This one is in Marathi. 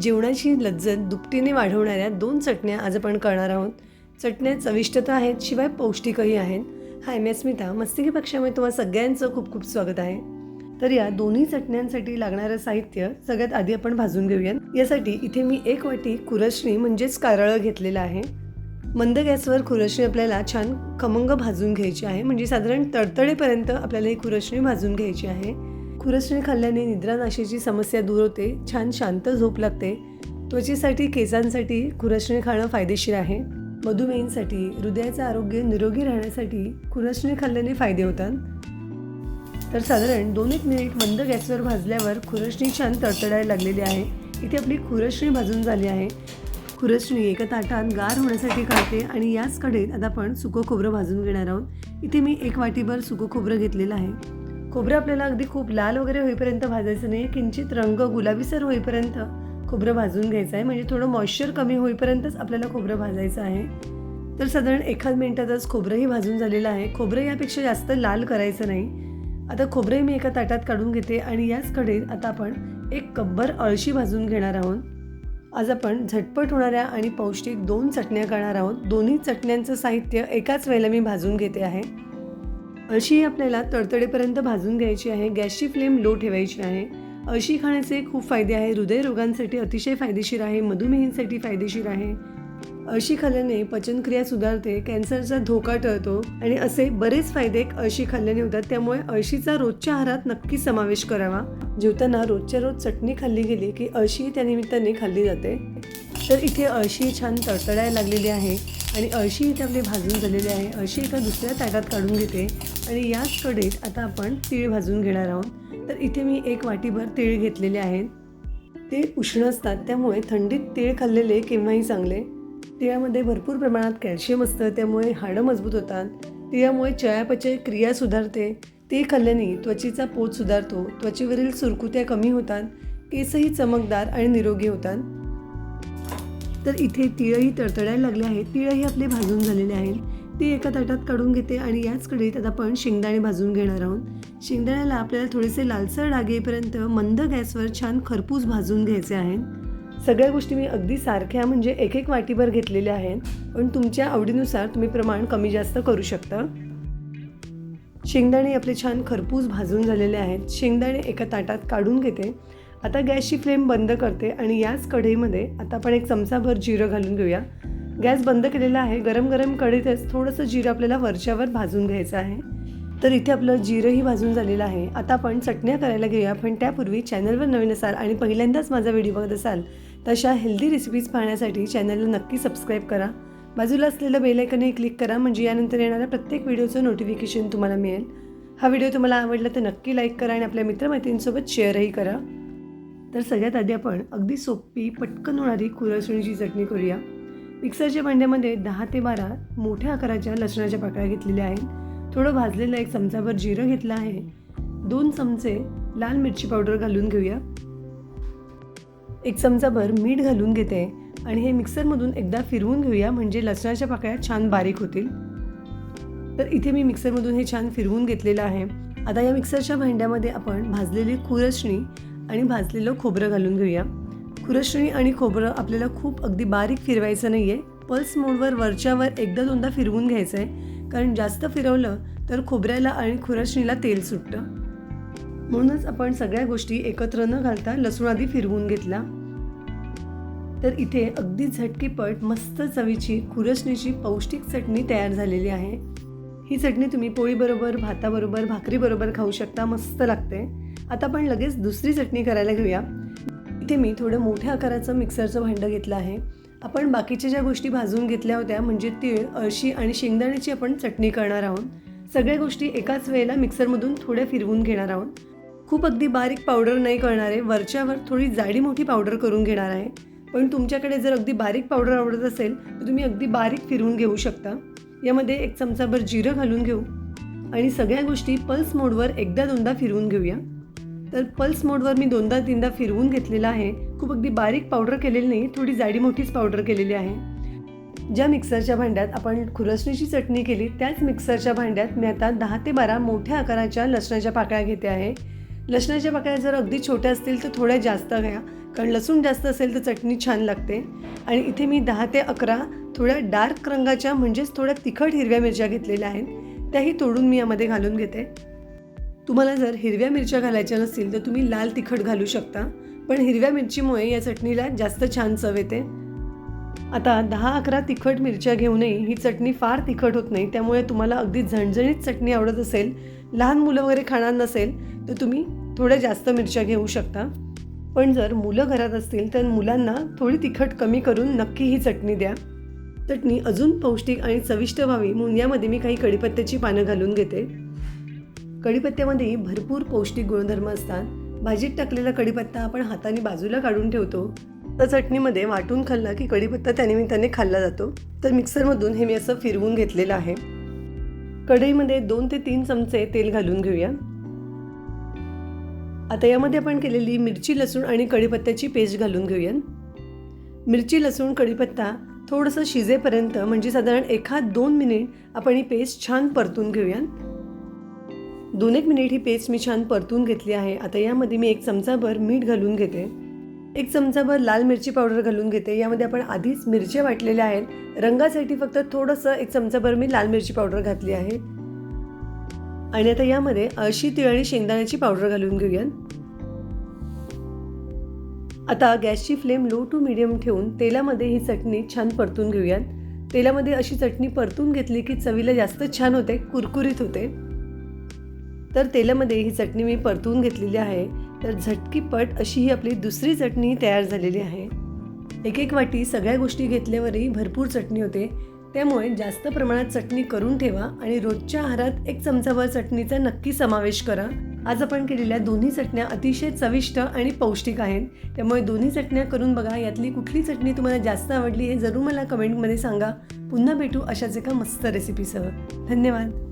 जेवणाची लज्जत दुपटीने वाढवणाऱ्या दोन चटण्या आज आपण करणार आहोत. चटण्या चविष्टता आहेत शिवाय पौष्टिकही आहेत. हाय मी स्मिता मस्तिकी पक्षामध्ये तुम्हाला सगळ्यांचं खूप खूप स्वागत आहे. तर या दोन्ही चटण्यांसाठी लागणारं साहित्य सगळ्यात आधी आपण भाजून घेऊयात. यासाठी इथे मी एक वाटी कुरशणी म्हणजेच कारळं घेतलेलं आहे. मंद गॅसवर खुरसणी आपल्याला छान खमंग भाजून घ्यायची आहे. म्हणजे साधारण तडतडेपर्यंत आपल्याला ही खुरसणी भाजून घ्यायची आहे. खुरसणी खाल्ल्याने निद्रानाशीची समस्या दूर होते छान शांत झोप लागते. त्वचेसाठी केसांसाठी खुरसणी खाणं फायदेशीर आहे. मधुमेहींसाठी हृदयाचं आरोग्य निरोगी राहण्यासाठी खुरसणी खाल्ल्याने फायदे होतात. तर साधारण दोन एक मिनिट मंद गॅसवर भाजल्यावर खुरसणी छान तडतडायला लागलेली आहे. इथे आपली खुरसणी भाजून झाली आहे. खुरसणी एका ताटात गार होण्यासाठी काढते आणि याच कडेत आता आपण सुकं खोबरं भाजून घेणार आहोत. इथे मी एक वाटीभर सुकं खोबरं घेतलेलं आहे. खोबरं आपल्याला अगदी खूप लाल वगैरे होईपर्यंत भाजायचं नाही. किंचित रंग गुलाबीसर होईपर्यंत खोबरं भाजून घ्यायचं आहे. म्हणजे थोडं मॉइश्चर कमी होईपर्यंतच आपल्याला खोबरं भाजायचं आहे. तर साधारण एखाद मिनिटातच खोबरंही भाजून झालेलं आहे. खोबरं यापेक्षा जास्त लाल करायचं नाही. आता खोबरंही मी एका ताटात काढून घेते आणि याच कडेत आता आपण एक कब्बर अळशी भाजून घेणार आहोत. आज आपण झटपट होणाऱ्या आणि पौष्टिक दोन चटण्या करणार आहोत. दोन्ही चटण्यांचं साहित्य एकाच वेळेला मी भाजून घेते आहे. अशी आपल्याला तडतडेपर्यंत भाजून घ्यायची आहे गॅसची फ्लेम लो ठेवायची आहे. अळशी खाण्याचे खूप फायदे आहे हृदयरोगांसाठी अतिशय फायदेशीर आहे मधुमेहींसाठी फायदेशीर आहे. अळशी खाल्ल्याने पचनक्रिया सुधारते कॅन्सरचा धोका टळतो आणि असे बरेच फायदे अळशी खाल्ल्याने होतात. त्यामुळे अळशीचा रोजच्या आहारात नक्की समावेश करावा. जेवताना रोजच्या रोज चटणी खाल्ली गेली की अळशी त्या निमित्ताने खाल्ली जाते. तर इथे अळशी छान तडतडायला लागलेली आहे. आणि अळशी इथे आपली भाजून झालेली आहे. अळशी एका दुसऱ्या ताटात काढून घेते. आणि याच कडेत आता आपण तीळ भाजून घेणार आहोत. तर इथे मी एक वाटीभर तीळ घेतलेले आहेत. ते उष्ण असतात त्यामुळे थंडीत तीळ खाल्लेले केव्हाही चांगले. तिळामध्ये भरपूर प्रमाणात कॅल्शियम असतं त्यामुळे हाडं मजबूत होतात. तिळामुळे चयापचय क्रिया सुधारते. ते खाल्ल्याने त्वचेचा पोत सुधारतो. त्वचेवरील सुरकुत्या कमी होतात. केसही चमकदार आणि निरोगी होतात. तर इथे तिळही तडतडायला लागले आहेत. तिळही आपले भाजून झालेले आहेत. ती एका ताटात काढून घेते आणि याच कढईत आता आपण शेंगदाणे भाजून घेणार आहोत. शेंगदाण्याला आपल्याला थोडेसे लालसर डाग येईपर्यंत मंद गॅसवर छान खरपूस भाजून घ्यायचे आहेत सगळ्या गोष्टी मी अगदी सारख्या म्हणजे एक एक वाटीभर घेतलेल्या आहेत. पण तुमच्या आवडीनुसार तुम्ही प्रमाण कमी जास्त करू शकता. शेंगदाणे आपले छान खरपूस भाजून झालेले आहेत. शेंगदाणे एका ताटात काढून घेते. आता गॅसची फ्लेम बंद करते आणि याच कढईमध्ये आता आपण एक चमचाभर जिरं घालून घेऊया. गॅस बंद केलेला आहे गरम गरम कढईतच थोडंसं जिरं आपल्याला वरच्यावर भाजून घ्यायचं आहे. तर इथे आपलं जिरंही भाजून झालेलं आहे. आता आपण चटण्या करायला घेऊया पण त्यापूर्वी चॅनलवर नवीन असाल आणि पहिल्यांदाच माझा व्हिडिओ बघत असाल तशा हेल्दी रेसिपीज पाहण्यासाठी चॅनलला नक्की सबस्क्राईब करा. बाजूला असलेलं बेलायकनही क्लिक करा म्हणजे यानंतर येणाऱ्या प्रत्येक व्हिडिओचं नोटिफिकेशन तुम्हाला मिळेल. हा व्हिडिओ तुम्हाला आवडला तर नक्की लाईक करा आणि आपल्या मित्रमैत्रिणींसोबत शेअरही करा. तर सगळ्यात आधी आपण अगदी सोपी पटकन होणारी खुरसणीची चटणी करूया. मिक्सरच्या भांड्यामध्ये दहा ते बारा मोठ्या आकाराच्या लसणाच्या पाकळ्या घेतलेल्या आहेत. थोडं भाजलेलं एक चमचाभर जिरं घेतलं आहे. दोन चमचे लाल मिरची पावडर घालून घेऊया. एक चमचाभर मीठ घालून घेते आणि हे मिक्सरमधून एकदा फिरवून घेऊया म्हणजे लसणाच्या पाकळ्या छान बारीक होतील. तर इथे मी मिक्सरमधून हे छान फिरवून घेतलेलं आहे. आता या मिक्सरच्या भांड्यामध्ये आपण भाजलेली खुरसणी आणि भाजलेलं खोबरं घालून घेऊया. खुरसणी आणि खोबरं आपल्याला खूप अगदी बारीक फिरवायचं नाही आहे पल्स मोडवर वरच्यावर एकदा दोनदा फिरवून घ्यायचं आहे कारण जास्त फिरवलं तर खोबऱ्याला आणि खुरसणीला तेल सुटतं. म्हणूनच आपण सगळ्या गोष्टी एकत्र न घालता लसूण आधी फिरवून घेतला. तर इथे अगदी झटकीपट मस्त चवीची खुरसणीची पौष्टिक चटणी तयार झालेली आहे. ही चटणी तुम्ही पोळीबरोबर भाताबरोबर भाकरीबरोबर खाऊ शकता. मस्त लागते. आता आपण लगेच दुसरी चटणी करायला घेऊया. इथे मी थोडं मोठ्या आकाराचं मिक्सरचं भांडं घेतलं आहे. आपण बाकीच्या ज्या गोष्टी भाजून घेतल्या होत्या म्हणजे तीळ अळशी आणि शेंगदाण्याची आपण चटणी करणार आहोत. सगळ्या गोष्टी एकाच वेळेला मिक्सरमधून थोड्या फिरवून घेणार आहोत. खूप अगदी बारीक पावडर नाही करणार आहे वरच्यावर थोडी जाडी मोठी पावडर करून घेणार आहे. पण तुमच्याकडे जर अगदी बारीक पावडर आवडत असेल तर तुम्ही अगदी बारीक फिरवून घेऊ शकता. यामध्ये एक चमचाभर जिरं घालून घेऊ. आणि सगळ्या गोष्टी पल्स मोडवर एकदा दोनदा फिरवून घेऊया. तर पल्स मोडवर मी दोनदा तीनदा फिरवून घेतलेला आहे. खूप अगदी बारीक पावडर केलेली नाही थोडी जाडी मोठीच पावडर केलेली आहे. ज्या मिक्सरच्या भांड्यात आपण खुरसणीची चटणी केली त्याच मिक्सरच्या भांड्यात मी आता दहा ते बारा मोठ्या आकाराच्या लसणाच्या पाकळ्या घेते आहे. लसणाच्या पाकळ्या जर अगदी छोट्या असतील तर थोड्या जास्त घ्या कारण लसूण जास्त असेल तर चटणी छान लागते. आणि इथे मी दहा ते अकरा थोड्या डार्क रंगाच्या म्हणजेच थोड्या तिखट हिरव्या मिरच्या घेतलेल्या आहेत. त्याही तोडून मी यामध्ये घालून घेते. तुम्हाला जर हिरव्या मिरच्या घालायच्या नसतील तर तुम्ही लाल तिखट घालू शकता पण हिरव्या मिरचीमुळे या चटणीला जास्त छान चव येते. आता दहा अकरा तिखट मिरच्या घेऊनही ही चटणी फार तिखट होत नाही त्यामुळे तुम्हाला अगदी झणझणीत चटणी आवडत असेल लहान मुलं वगैरे खाणार नसेल तर तुम्ही थोड्या जास्त मिरच्या घेऊ शकता. पण जर मुलं घरात असतील तर मुलांना थोडी तिखट कमी करून नक्की ही चटणी द्या. चटणी अजून पौष्टिक आणि चविष्ट व्हावी म्हणून यामध्ये मी काही कढीपत्त्याची पानं घालून घेते. कढीपत्त्यामध्ये भरपूर पौष्टिक गुणधर्म असतात. भाजीत टाकलेला कढीपत्ता आपण हाताने बाजूला काढून ठेवतो. तर चटणीमध्ये वाटून खाल्ला की कढीपत्ता त्यानिमित्ताने खाल्ला जातो. तर मिक्सरमधून हे मी असं फिरवून घेतलेलं आहे. कढईमध्ये दोन ते तीन चमचे तेल घालून घेऊया. आता यामध्ये आपण केलेली मिरची लसूण आणि कढीपत्त्याची पेस्ट घालून घेऊया. मिरची लसूण कढीपत्ता थोडंसं शिजेपर्यंत म्हणजे साधारण एखाद दोन मिनिट आपण ही पेस्ट छान परतून घेऊया. दोन एक मिनिट ही पेस्ट मी छान परतून घेतली आहे. आता यामध्ये मी एक चमचाभर मीठ घालून घेते. एक चमचाभर लाल मिरची पावडर घालून घेते. यामध्ये आपण आधीच मिरच्या वाटलेल्या आहेत. रंगासाठी फक्त थोडंसं एक चमचाभर मी लाल मिरची पावडर घातली आहे. आणि आता यामध्ये अळशी तिळ आणि शेंगदाण्याची पावडर घालून घेऊया आता गॅसची फ्लेम लो टू मिडियम ठेवून तेलामध्ये ही चटणी छान परतून घेऊयात. तेलामध्ये अशी चटणी परतून घेतली की चवीला जास्त छान होते कुरकुरीत होते. तर तेलामध्ये ही चटणी मी परतून घेतलेली आहे. तर झटकीपट अशी ही आपली दुसरी चटणी तयार झालेली आहे. एक एक वाटी सगळ्या गोष्टी घेतल्यावरही भरपूर चटणी होते. त्यामुळे जास्त प्रमाणात चटणी करून ठेवा आणि रोजच्या आहारात एक चमचाभर चटणीचा नक्की समावेश करा. आज आपण केलेल्या दोन्ही चटण्या अतिशय चविष्ट आणि पौष्टिक आहेत. त्यामुळे दोन्ही चटण्या करून बघा यातली कुठली चटणी तुम्हाला जास्त आवडली हे जरूर मला कमेंटमध्ये सांगा. पुन्हा भेटू अशाच एका मस्त रेसिपीसह धन्यवाद.